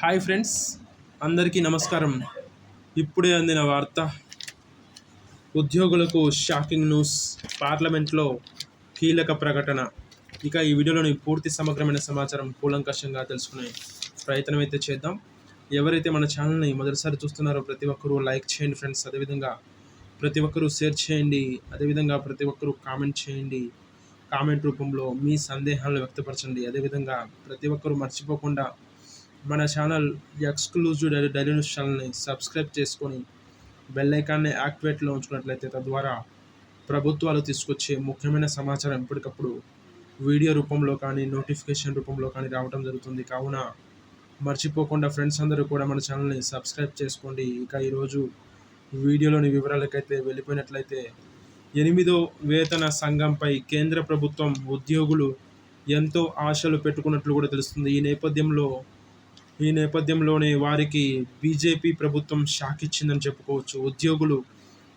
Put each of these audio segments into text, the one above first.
Hi friends అందరికీ నమస్కారం. ఇప్పుడే అందిన వార్త ఉద్యోగులకు షాకింగ్ న్యూస్ పార్లమెంట్లో కీలక ప్రకటన. ఇక ఈ వీడియోలోని పూర్తి సమగ్రమైన సమాచారం కూలంకషంగా తెలుసుకునే ప్రయత్నం అయితే చేద్దాం. ఎవరైతే మన ఛానల్ని మొదటిసారి చూస్తున్నారో ప్రతి ఒక్కరూ లైక్ చేయండి ఫ్రెండ్స్. అదేవిధంగా ప్రతి ఒక్కరూ షేర్ చేయండి. అదేవిధంగా ప్రతి ఒక్కరూ కామెంట్ చేయండి. కామెంట్ రూపంలో మీ సందేహాలను వ్యక్తపరచండి. అదేవిధంగా ప్రతి ఒక్కరూ మర్చిపోకుండా మన channel exclusive daily daily news ఛానల్ని సబ్స్క్రైబ్ చేసుకొని బెల్ ఐకాన్ని యాక్టివేట్లో ఉంచుకున్నట్లయితే తద్వారా ప్రభుత్వాలు తీసుకొచ్చే ముఖ్యమైన సమాచారం ఎప్పటికప్పుడు వీడియో రూపంలో కానీ నోటిఫికేషన్ రూపంలో కానీ రావడం జరుగుతుంది. కావున మర్చిపోకుండా ఫ్రెండ్స్ అందరూ కూడా మన ఛానల్ని సబ్స్క్రైబ్ చేసుకోండి. ఇక ఈరోజు వీడియోలోని వివరాలకైతే వెళ్ళిపోయినట్లయితే ఎనిమిదో వేతన సంఘంపై కేంద్ర ప్రభుత్వం ఉద్యోగులు ఎంతో ఆశలు పెట్టుకున్నట్లు కూడా తెలుస్తుంది. ఈ నేపథ్యంలో ఈ నేపథ్యంలోనే వారికి బీజేపీ ప్రభుత్వం షాక్ ఇచ్చిందని చెప్పుకోవచ్చు. ఉద్యోగులు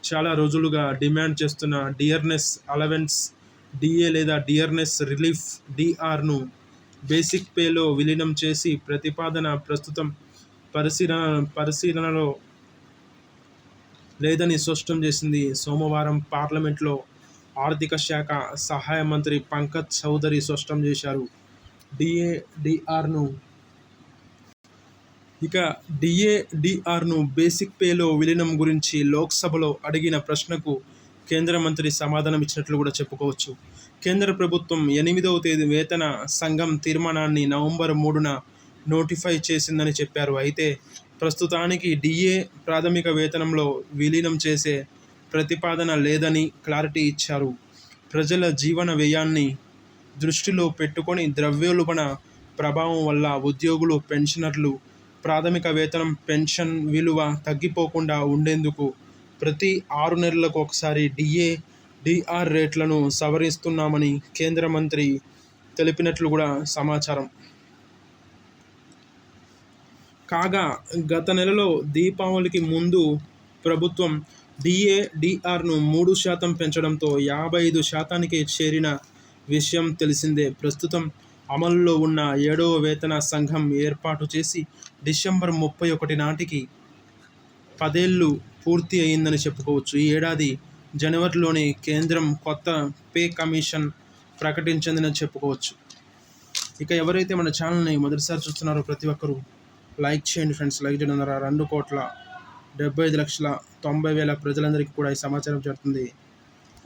చాలా రోజులుగా డిమాండ్ చేస్తున్న డియర్నెస్ అలవెన్స్ డిఏ లేదా డియర్నెస్ రిలీఫ్ డిఆర్ను బేసిక్ పేలో విలీనం చేసి ప్రతిపాదన ప్రస్తుతం పరిశీలన పరిశీలనలో లేదని స్పష్టం చేసింది. సోమవారం పార్లమెంట్లో ఆర్థిక శాఖ సహాయ మంత్రి పంకజ్ చౌదరి స్పష్టం చేశారు. డిఏ డిఆర్ను ఇక డిఏడిఆర్ను బేసిక్ పేలో విలీనం గురించి లోక్సభలో అడిగిన ప్రశ్నకు కేంద్ర మంత్రి సమాధానం ఇచ్చినట్లు కూడా చెప్పుకోవచ్చు. కేంద్ర ప్రభుత్వం ఎనిమిదవ తేదీ వేతన సంఘం తీర్మానాన్ని నవంబర్ మూడున నోటిఫై చేసిందని చెప్పారు. అయితే ప్రస్తుతానికి డిఏ ప్రాథమిక వేతనంలో విలీనం చేసే ప్రతిపాదన లేదని క్లారిటీ ఇచ్చారు. ప్రజల జీవన వ్యయాన్ని దృష్టిలో పెట్టుకొని ద్రవ్యోల్బణ ప్రభావం వల్ల ఉద్యోగులు పెన్షనర్లు ప్రాథమిక వేతనం పెన్షన్ విలువ తగ్గిపోకుండా ఉండేందుకు ప్రతి ఆరు నెలలకు ఒకసారి డిఏ డిఆర్ రేట్లను సవరిస్తున్నామని కేంద్ర మంత్రి తెలిపినట్లు కూడా సమాచారం. కాగా గత నెలలో దీపావళికి ముందు ప్రభుత్వం డిఏ డిఆర్ను మూడు శాతం పెంచడంతో యాభై ఐదు శాతానికి చేరిన విషయం తెలిసిందే. ప్రస్తుతం అమలులో ఉన్న ఏడవ వేతన సంఘం ఏర్పాటు చేసి డిసెంబర్ ముప్పై ఒకటి నాటికి పదేళ్ళు పూర్తి అయిందని చెప్పుకోవచ్చు. ఈ ఏడాది జనవరిలోని కేంద్రం కొత్త పే కమిషన్ ప్రకటించిందని చెప్పుకోవచ్చు. ఇక ఎవరైతే మన ఛానల్ని మొదటిసారి చూస్తున్నారో ప్రతి ఒక్కరూ లైక్ చేయండి ఫ్రెండ్స్. లైక్ చేయడం ద్వారా రెండు కోట్ల డెబ్బై ఐదు లక్షల తొంభై వేల ప్రజలందరికీ కూడా ఈ సమాచారం చేరుతుంది.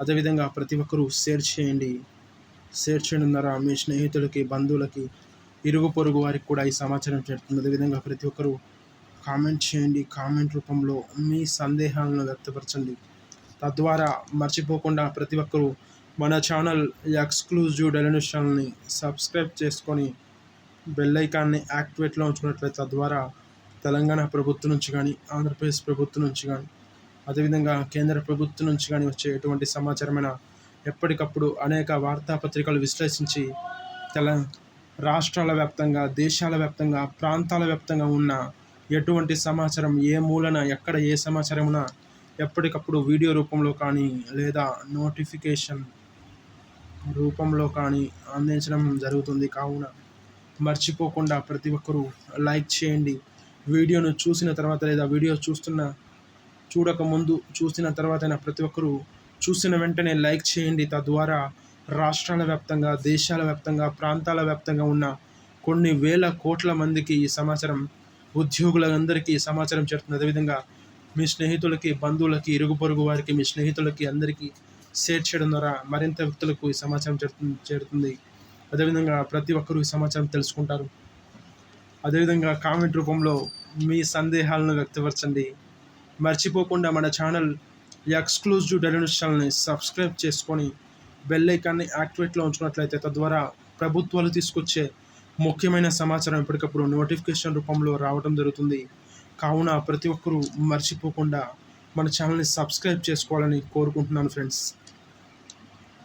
అదేవిధంగా ప్రతి ఒక్కరూ షేర్ చేయండి. షేర్ చేయడం ద్వారా మీ స్నేహితులకి బంధువులకి ఇరుగు పొరుగు వారికి కూడా ఈ సమాచారం చేరుతుంది. అదేవిధంగా ప్రతి ఒక్కరూ కామెంట్ చేయండి. కామెంట్ రూపంలో మీ సందేహాలను వ్యక్తపరచండి. తద్వారా మర్చిపోకుండా ప్రతి ఒక్కరూ మన ఛానల్ ఎక్స్క్లూజివ్ డెలినూస్ ఛానల్ని సబ్స్క్రైబ్ చేసుకొని బెల్ ఐకాన్ని యాక్టివేట్లో ఉంచుకున్నట్లయితే తద్వారా తెలంగాణ ప్రభుత్వం నుంచి కానీ ఆంధ్రప్రదేశ్ ప్రభుత్వం నుంచి కానీ అదేవిధంగా కేంద్ర ప్రభుత్వం నుంచి కానీ వచ్చే ఎటువంటి సమాచారమైన ఎప్పటికప్పుడు అనేక వార్తాపత్రికలు విశ్లేషించి తెల రాష్ట్రాల వ్యాప్తంగా దేశాల వ్యాప్తంగా ప్రాంతాల వ్యాప్తంగా ఉన్న ఎటువంటి సమాచారం ఏ మూలన ఎక్కడ ఏ సమాచారమున ఎప్పటికప్పుడు వీడియో రూపంలో కానీ లేదా నోటిఫికేషన్ రూపంలో కానీ అందించడం జరుగుతుంది. కావున మర్చిపోకుండా ప్రతి ఒక్కరూ లైక్ చేయండి. వీడియోను చూసిన తర్వాత లేదా వీడియో చూస్తున్న చూడక ముందు చూసిన తర్వాత ప్రతి ఒక్కరూ చూసిన వెంటనే లైక్ చేయండి. తద్వారా రాష్ట్రాల వ్యాప్తంగా దేశాల వ్యాప్తంగా ప్రాంతాల వ్యాప్తంగా ఉన్న కొన్ని వేల కోట్ల మందికి ఈ సమాచారం ఉద్యోగులందరికీ ఈ సమాచారం చేరుతుంది. అదేవిధంగా మీ స్నేహితులకి బంధువులకి ఇరుగు పొరుగు వారికి మీ స్నేహితులకి అందరికీ షేర్ చేయడం ద్వారా మరింత వ్యక్తులకు ఈ సమాచారం చేరుతుంది చేరుతుంది. అదేవిధంగా ప్రతి ఒక్కరూ ఈ సమాచారం తెలుసుకుంటారు. అదేవిధంగా కామెంట్ రూపంలో మీ సందేహాలను వ్యక్తపరచండి. మర్చిపోకుండా మన ఛానల్ ఎక్స్క్లూజివ్ డెలివరీ ఛానల్ని సబ్స్క్రైబ్ చేసుకొని బెల్ ఐకాన్ని యాక్టివేట్లో ఉంచుకున్నట్లయితే తద్వారా ప్రభుత్వాలు తీసుకొచ్చే ముఖ్యమైన సమాచారం ఎప్పటికప్పుడు నోటిఫికేషన్ రూపంలో రావడం జరుగుతుంది. కావున ప్రతి ఒక్కరూ మర్చిపోకుండా మన ఛానల్ని సబ్స్క్రైబ్ చేసుకోవాలని కోరుకుంటున్నాను ఫ్రెండ్స్